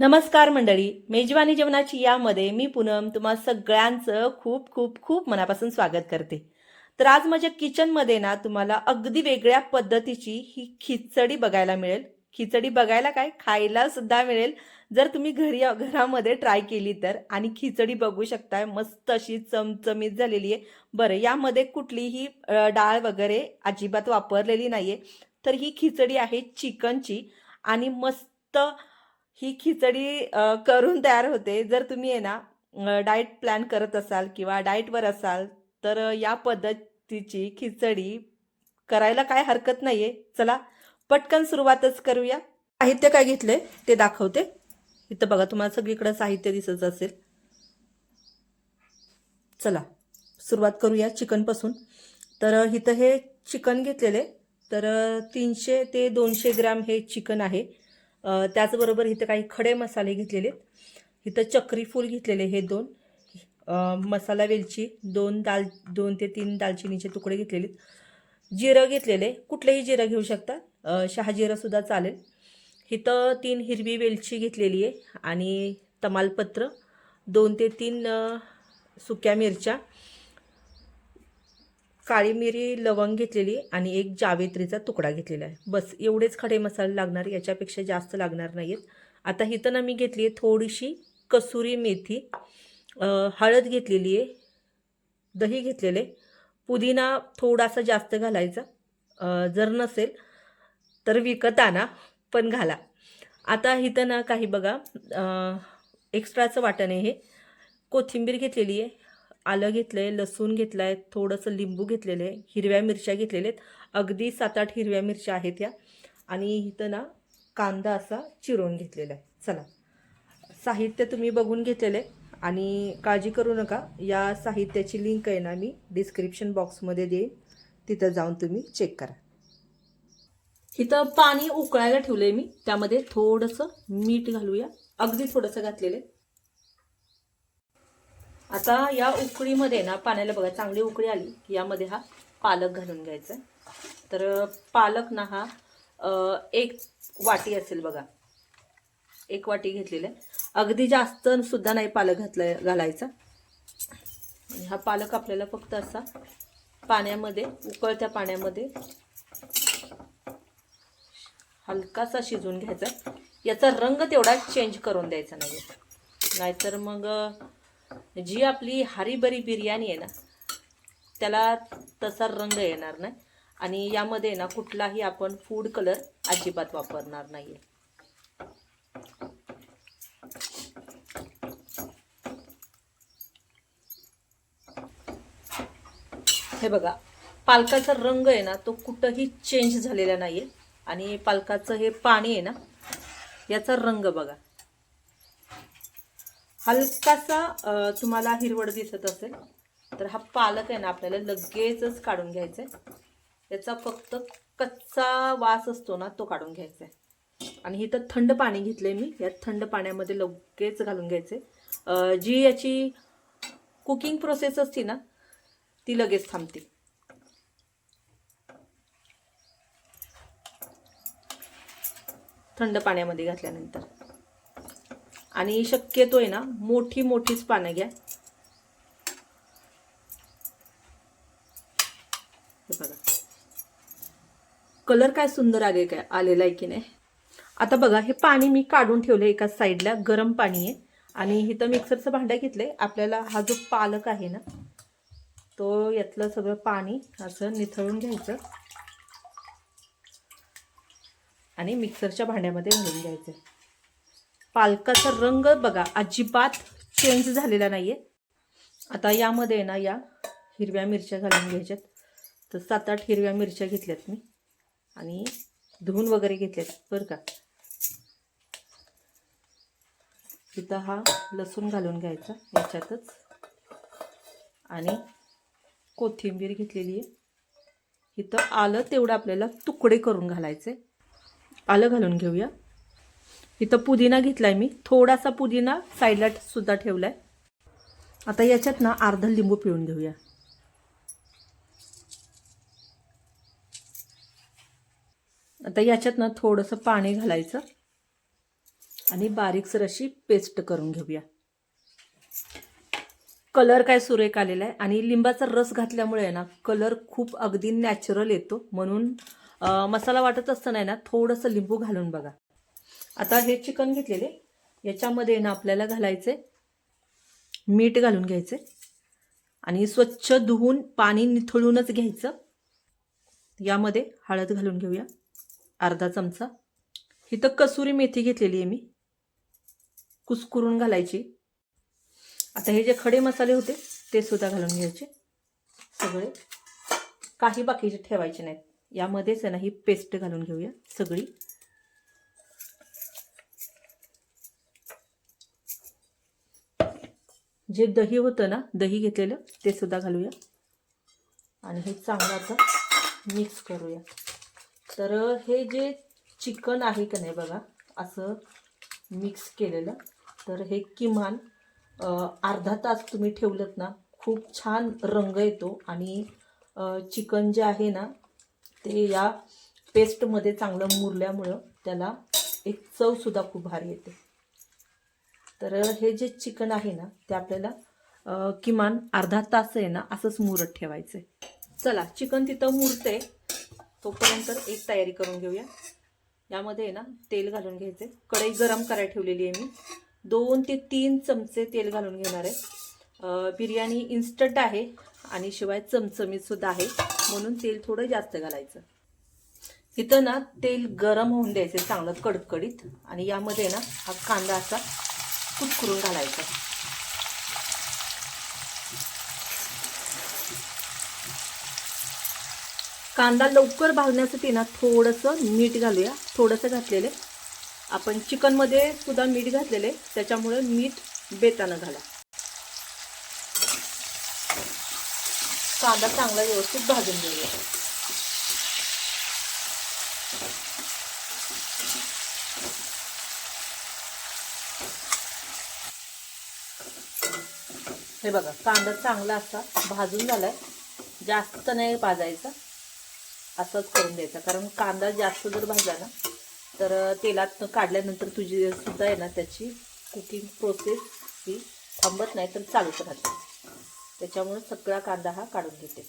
नमस्कार मंडळी मेजवानी जेवणाची यामध्ये मी पूनम तुम्हा सगळ्यांचं खूप खूप खूप मनापासून स्वागत करते. तर आज माझ्या किचनमध्ये ना तुम्हाला अगदी वेगळ्या पद्धतीची ही खिचडी बघायला मिळेल. खिचडी बघायला काय? खायला सुद्धा मिळेल. जर तुम्ही घरी घरामध्ये ट्राय केली तर. आणि खिचडी बघू शकताय मस्त अशी चमचमीत झालेली आहे. बरं यामध्ये कुठलीही डाळ वगैरे अजिबात वापरलेली नाहीये. तर ही खिचडी आहे चिकनची. आणि मस्त ही खिचडी करून तयार होते. जर तुम्ही आहे ना डाएट प्लॅन करत असाल किंवा डाएटवर असाल तर या पद्धतीची खिचडी करायला काय हरकत नाही आहे चला पटकन सुरुवातच करूया. साहित्य काय घेतलंय ते दाखवते. इथं बघा तुम्हाला सगळीकडं साहित्य दिसत असेल. चला सुरुवात करूया चिकनपासून. तर इथं हे चिकन घेतलेले. तर तीनशे ते दोनशे ग्रॅम हे चिकन आहे. त्याचबरोबर इथं काही खडे मसाले घेतलेले इथं चक्री फूल घेतलेले हे दोन. मसाला वेलची दोन दाल दोन ते तीन दालचिनीचे तुकडे घेतलेले जिरं घेतलेले. कुठलेही जिरं घेऊ शकता. शहाजिरंसुद्धा चालेल. इथं तीन हिरवी वेलची घेतलेली आहे आणि तमालपत्र दोन ते तीन सुक्या मिरच्या काळी मिरी लवंग घेतलेली आणि एक जावेत्रीचा तुकडा घेतलेला आहे. बस एवढेच खडे मसाले लागणार याच्यापेक्षा जास्त लागणार नाहीत. आता इथं ना मी घेतली आहे थोडीशी कसुरी मेथी हळद घेतलेली आहे दही घेतलेले पुदिना थोडासा जास्त घालायचा जर नसेल तर विकत आणा पण घाला. आता इथं ना काही बघा एक्स्ट्राचं वाटण आहे हे. कोथिंबीर घेतलेली आहे आलं घेतलं आहे लसूण घेतलं आहे थोडंसं लिंबू घेतलेलं आहे हिरव्या मिरच्या घेतलेल्या आहेत. अगदी सात आठ हिरव्या मिरच्या आहेत या आणि इथं ना कांदा असा चिरून घेतलेला आहे. चला. साहित्य तुम्ही बघून घेतलेलं आहे. आणि काळजी करू नका. या साहित्याची लिंक आहे ना मी डिस्क्रिप्शन बॉक्समध्ये देईन. तिथं जाऊन तुम्ही चेक करा. इथं पाणी उकळायला ठेवलं आहे मी. त्यामध्ये थोडंसं मीठ घालूया. अगदी थोडंसं घातलेलं आहे. आता या उकळीमध्ये ना पाण्याला बघा चांगली उकळी आली की यामध्ये हा पालक घालून घ्यायचा. तर पालक ना हा एक वाटी असेल बघा. एक वाटी घेतलेली आहे. अगदी जास्त सुद्धा नाही पालक घातला घालायचा. हा पालक आपल्याला फक्त असा पाण्यामध्ये उकळत्या पाण्यामध्ये हलकासा शिजवून घ्यायचा. याचा रंग तेवढा चेंज करून द्यायचा नाही नाहीतर मग जी आपली हरीबरी बिर्याणी आहे ना त्याला तसा रंग येणार नाही. आणि यामध्ये ना कुठलाही आपण फूड कलर अजिबात वापरणार नाही हे बघा पालकाचा रंग आहे ना तो कुठंही चेंज झालेला नाही आहे आणि पालकाचं हे पाणी आहे ना याचा रंग बघा. हलकासा तुम्हाला हिरवड दिसत असेल तर हा पालक आहे ना आपल्याला लगेचच काढून घ्यायचा आहे याचा फक्त कच्चा वास असतो ना तो काढून घ्यायचा आहे आणि इथं थंड पाणी घेतलंय मी या थंड पाण्यामध्ये लगेच घालून घ्यायचे जी याची कुकिंग प्रोसेस असते ना ती लगेच थांबते. थंड पाण्यामध्ये घातल्यानंतर. आणि शक्यतो आहे ना मोठी मोठीच पानं घ्या. हे बघा. कलर काय सुंदर आले काय आलेला आहे की नाही? आता बघा हे पाणी मी काढून ठेवलं एका साईडला गरम पाणी आहे. आणि इथं मिक्सरचं भांडं घेतलंय. आपल्याला हा जो पालक आहे ना तो यातलं सगळं पाणी असं निथळून घ्यायचं. आणि मिक्सरच्या भांड्यामध्ये घालून घ्यायचं. पालकाचा रंग बघा अजिबात चेंज झालेला नाहीये. आता यामध्ये ना या हिरव्या मिरच्या घालून घ्यायच्यात. तर सात आठ हिरव्या मिरच्या घेतल्यात मी. आणि धुवून वगैरे घेतल्यात बरं का. तिथं हा लसूण घालून घ्यायचा याच्यातच. आणि कोथिंबीर घेतलेली आहे. इथं आलं तेवढं आपल्याला तुकडे करून घालायचे आलं घालून घेऊया. इथं पुदिना घेतलाय मी. थोडासा पुदिना साईडला सुद्धा ठेवलाय. आता याच्यात ना अर्धा लिंबू पिळून घेऊया. आता याच्यात ना थोडंसं पाणी घालायचं आणि बारीकसर अशी पेस्ट करून घेऊया. कलर काय सुरेख आलेला आहे आणि लिंबाचा रस घातल्यामुळे आहे ना कलर खूप अगदी नॅचरल येतो म्हणून मसाला वाटत असताना ना थोडंसं लिंबू घालून बघा. आता हे चिकन घेतलेले. याच्यामध्ये ना आपल्याला घालायचे मीठ घालून घ्यायचे. आणि स्वच्छ धुवून पाणी निथळूनच घ्यायचं. यामध्ये हळद घालून घेऊया. अर्धा चमचा. इथं कसुरी मेथी घेतलेली आहे मी. कुस्कुरून घालायची. आता हे जे खडे मसाले होते ते सुद्धा घालून घ्यायचे. सगळे. काही बाकीचे ठेवायचे नाहीत. यामध्येच आहे ना ही पेस्ट घालून घेऊया सगळी. जे दही होतं ना दही घेतलेलं ते सुद्धा घालूया. आणि हे चांगलं आता मिक्स करूया. तर हे जे चिकन आहे का नाही बघा असं मिक्स केलेलं. तर हे किमान अर्धा तास तुम्ही ठेवलं ना खूप छान रंग येतो. आणि चिकन जे आहे ना ते या पेस्टमध्ये चांगलं मुरल्यामुळं त्याला एक चवसुद्धा खूप भारी येते. तर हे जे चिकन आहे ना ते आपल्याला किमान अर्धा तास आहे ना असंच मुरत ठेवायचं आहे चला चिकन तिथं मुरते तोपर्यंत एक तयारी करून घेऊया. यामध्ये आहे ना तेल घालून घ्यायचे कढई गरम करायला ठेवलेली आहे मी. दोन ते तीन चमचे तेल घालून घेणार आहे. बिर्याणी इन्स्टंट आहे आणि शिवाय चमचमीतसुद्धा आहे. म्हणून तेल थोडं जास्त घालायचं. इथं ना तेल गरम होऊन द्यायचं चांगलं कडकडीत. आणि यामध्ये ना हा कांदा असा कुटकुरून घालायचं कांदा लवकर भाजण्यासाठी ना थोडंसं मीठ घालूया. थोडंसं घातलेले आपण चिकनमध्ये सुद्धा मीठ घातलेले त्याच्यामुळे मीठ बेतानं घाला कांदा चांगला व्यवस्थित भाजून घेऊया. हे बघा कांदा चांगला असा भाजून झालाय. जास्त नाही भाजायचा. असंच करून द्यायचा. कारण कांदा जास्त जर भाजला ना तर तेलात काढल्यानंतर तुझी सुद्धा आहे ना त्याची कुकिंग प्रोसेस ही थांबत नाही तर चालूच राहते. त्याच्यामुळे सगळा कांदा हा काढून घेते.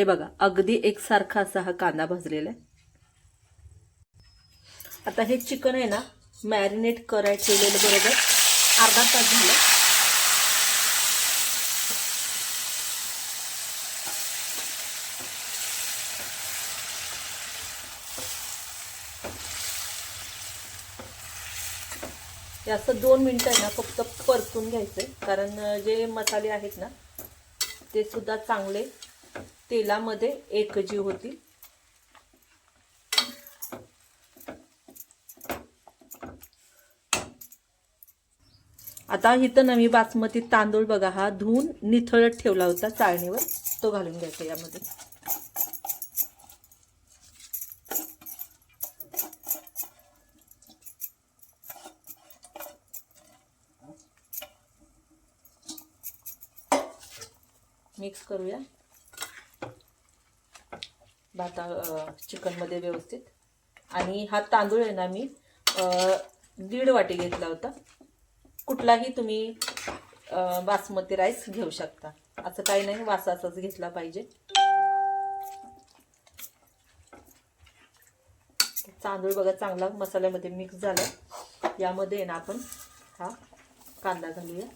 हे बघा अगदी एकसारखा असा हा कांदा भाजलेला आहे. आता हे चिकन आहे ना मॅरिनेट कराय ठेवलेलं बरोबर अर्धा तास झालं. जास्त दोन मिनटं आहे ना फक्त परतून घ्यायचंय. कारण जे मसाले आहेत ना ते सुद्धा चांगले तेलामध्ये एकजीव होतील आता इथं नवी बासमती तांदूळ बघा हा धुवून निथळत ठेवला होता चाळणीवर. तो घालून घ्यायचा यामध्ये. मिक्स करूया. भाता चिकनमध्ये व्यवस्थित. आणि हा तांदूळ आहे ना मी दीड वाटी घेतला होता. कुठलाही तुम्ही बासमती राईस घेऊ शकता. असं काही नाही वासाचाच घेतला पाहिजे. तांदूळ बघा चांगला मसाल्यामध्ये मिक्स झाला. यामध्ये आहे ना आपण हा कांदा घालूया.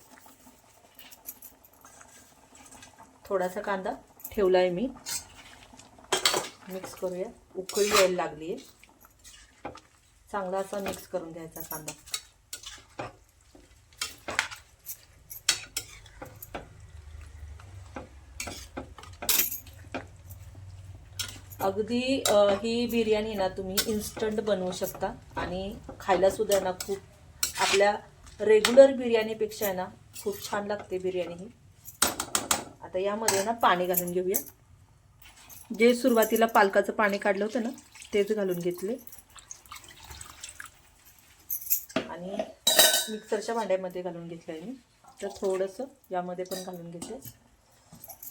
थोडासा कांदा ठेवला आहे मी. मिक्स करूया. उकळी यायला लागली. आहे चांगला असा मिक्स करून घ्यायचा कांदा. अगदी ही बिर्याणी ना तुम्ही इन्स्टंट बनवू शकता. आणि खायला सुद्धा ना खूप आपल्या रेग्युलर बिर्याणीपेक्षा आहे ना खूप छान लागते बिर्याणी ही. आता यामध्ये ना पाणी घालून घेऊया. जे सुरुवातीला पालकाचं पाणी काढलं होतं ना तेच घालून घेतले. आणि मिक्सरच्या भांड्यामध्ये घालून घेतलं आहे मी. तर थोडंसं यामध्ये पण घालून घेते.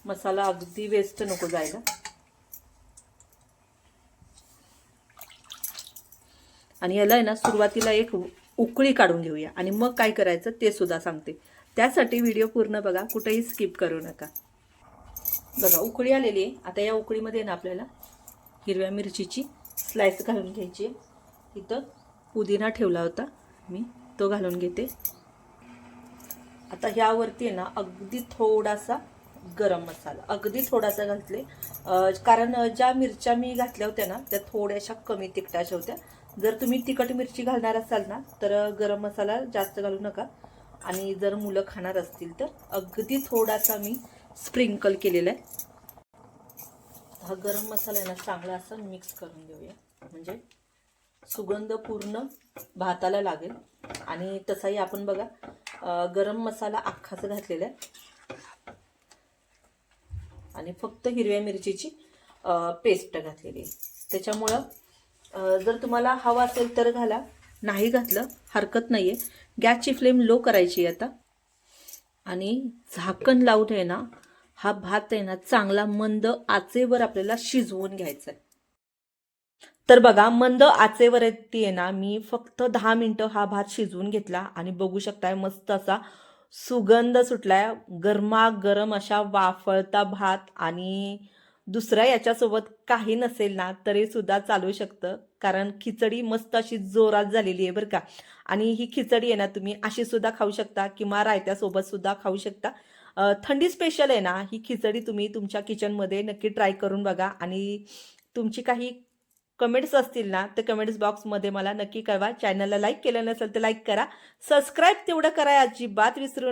मसाला अगदी वेस्ट नको जायला. आणि याला आहे ना सुरुवातीला एक उकळी काढून घेऊया. आणि मग काय करायचं ते सुद्धा सांगते. त्यासाठी व्हिडिओ पूर्ण बघा कुठेही स्किप करू नका. बघा उकळी आलेली आहे. आता या उकळीमध्ये ना आपल्याला हिरव्या मिरचीची स्लाइस घालून घ्यायची आहे. इथं पुदिना ठेवला होता. मी तो घालून घेते. आता ह्यावरती आहे ना अगदी थोडासा गरम मसाला. अगदी थोडासा घातले. कारण ज्या मिरच्या मी घातल्या होत्या ना त्या थोड्याशा कमी तिखटाच्या होत्या. जर तुम्ही तिखट मिरची घालणार असाल ना तर गरम मसाला जास्त घालू नका. आणि जर मुलं खाणार असतील तर अगदी थोडासा मी स्प्रिंकल केलेला आहे. हा गरम मसाला आहे ना चांगला असा मिक्स करून घेऊया. म्हणजे सुगंध पूर्ण भाताला लागेल. आणि तसाही आपण बघा गरम मसाला अख्खाच घातलेला आहे. आणि फक्त हिरव्या मिरचीची पेस्ट घातलेली आहे. त्याच्यामुळं जर तुम्हाला हवा असेल तर घाला. नाही घातलं हरकत नाही आहे गॅसची फ्लेम लो करायची आहे आता. आणि झाकण लावून आहे ना हा भात आहे ना चांगला मंद आचेवर आपल्याला शिजवून घ्यायचा आहे तर बघा मंद आचेवर आहे ना मी फक्त दहा मिनटं हा भात शिजवून घेतला आणि बघू शकताय मस्त असा सुगंध सुटलाय. गरमागरम अशा वाफळता भात आणि दुसरा याच्यासोबत काही नसेल ना तरी सुद्धा चालू शकतं. कारण खिचडी मस्त अशी जोरात झालेली आहे बरं का. आणि ही खिचडी आहे ना तुम्ही अशी सुद्धा खाऊ शकता किंवा रायत्यासोबत सुद्धा खाऊ शकता. थंडी स्पेशल आहे ना ही खिचडी तुम्ही तुमच्या किचनमध्ये नक्की ट्राय करून बघा. आणि तुमची काही कमेंट्स असतील ना तर कमेंट्स बॉक्समध्ये मला नक्की कळवा. चॅनलला लाईक केलं नसेल तर लाईक करा. सबस्क्राईब तेवढं करा अजिबात विसरू